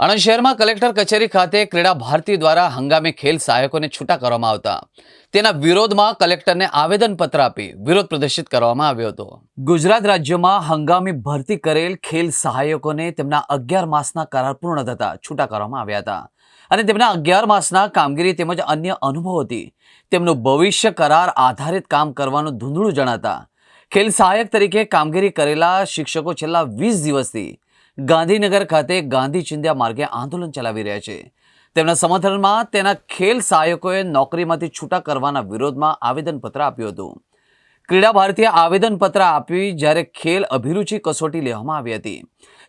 આણંદ શહેરમાં કલેક્ટર કચેરી ખાતે ક્રીડા ભારતી દ્વારા હંગામી ખેલ સહાયકોને છૂટા કરવામાં આવતા. તેના વિરોધમાં કલેક્ટરને આવેદનપત્ર આપી વિરોધ પ્રદર્શિત કરવામાં આવ્યો હતો. ગુજરાત રાજ્યમાં હંગામી ભરતી કરેલ ખેલ સહાયકોને તેમના અગિયાર માસના કરાર પૂર્ણ થતા છૂટા કરવામાં આવ્યા હતા. અને તેમના અગિયાર માસના કામગીરી તેમજ અન્ય અનુભવોથી તેમનું ભવિષ્ય કરાર આધારિત કામ કરવાનું ધૂંધળું જણાતા. ખેલ સહાયક તરીકે કામગીરી કરેલા શિક્ષકો છેલ્લા વીસ દિવસથી ગાંધીનગર ખાતે ગાંધી ચિંધ્યા માર્ગે આંદોલન ચલાવી રહ્યા છે. તેમના સમર્થનમાં તેના ખેલ સહાયકોએ નોકરીમાંથી છૂટા કરવાના વિરોધમાં આવેદનપત્ર આપ્યું હતું. ક્રીડા ભારતીએ આવેદનપત્ર આપી જ્યારે ખેલ અભિરુચિ કસોટી લેવામાં આવી હતી.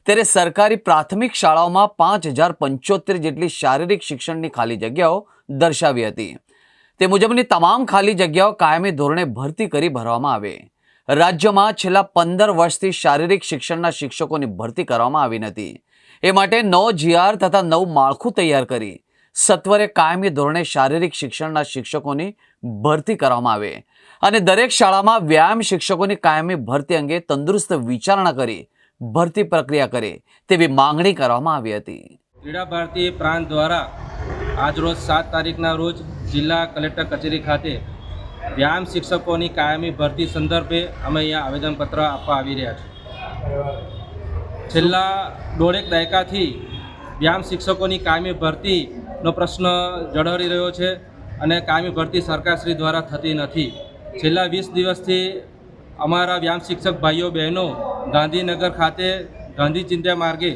ત્યારે સરકારી પ્રાથમિક શાળાઓમાં પાંચ હજાર પંચોતેર જેટલી શારીરિક શિક્ષણની ખાલી જગ્યાઓ દર્શાવી હતી. તે મુજબની તમામ ખાલી જગ્યાઓ કાયમી ધોરણે ભરતી કરી ભરવામાં આવે. રાજ્યમાં છેલ્લા પંદર વર્ષથી શારીરિક શિક્ષણના શિક્ષકોની ભરતી કરવામાં આવી નથી. એ માટે નવ જીઆર તથા નવ માળખું તૈયાર કરી સત્વરે કાયમી ધોરણે શારીરિક શિક્ષણના શિક્ષકોની ભરતી કરવામાં આવે અને દરેક શાળામાં વ્યાયામ શિક્ષકોની કાયમી ભરતી અંગે તંદુરસ્ત વિચારણા કરી ભરતી પ્રક્રિયા કરે તેવી માંગણી કરવામાં આવી હતી. ક્રીડા ભારતી પ્રાંત દ્વારા આજરોજ સાત તારીખના રોજ જિલ્લા કલેક્ટર કચેરી ખાતે વ્યાયામ શિક્ષકોની કાયમી ભરતી સંદર્ભે અમે અહીંયા આવેદનપત્ર આપવા આવી રહ્યા છીએ. છેલ્લા દોઢેક દાયકાથી વ્યાયામ શિક્ષકોની કાયમી ભરતીનો પ્રશ્ન જળહરી રહ્યો છે અને કાયમી ભરતી સરકારશ્રી દ્વારા થતી નથી. છેલ્લા વીસ દિવસથી અમારા વ્યાયામ શિક્ષક ભાઈઓ, બહેનો ગાંધીનગર ખાતે ગાંધી ચિંતા માર્ગે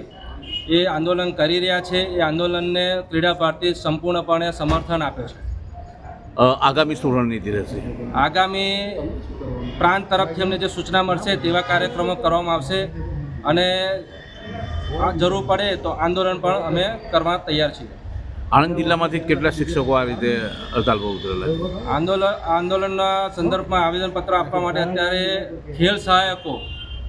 એ આંદોલન કરી રહ્યા છે. એ આંદોલનને ક્રીડા ભારતી સંપૂર્ણપણે સમર્થન આપે છે. આગામી શું રણનીતિ રહેશે. આગામી પ્રાંત તરફથી અમને જે સૂચના મળશે તેવા કાર્યક્રમો કરવામાં આવશે અને જરૂર પડે તો આંદોલન પણ અમે કરવા તૈયાર છીએ. આણંદ જિલ્લામાંથી કેટલા શિક્ષકો આ રીતે હડતાલ પર ઉતરેલા આંદોલન આંદોલનના સંદર્ભમાં આવેદનપત્ર આપવા માટે અત્યારે ખેલ સહાયકો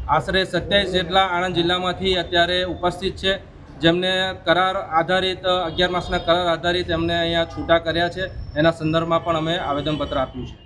આશરે સત્યાવીસ જેટલા આણંદ જિલ્લામાંથી અત્યારે ઉપસ્થિત છે. જેમને કરાર આધારિત, અગિયાર માસના કરાર આધારિત એમને અહીંયા છૂટા કર્યા છે. એના સંદર્ભમાં પણ અમે આવેદનપત્ર આપ્યું છે.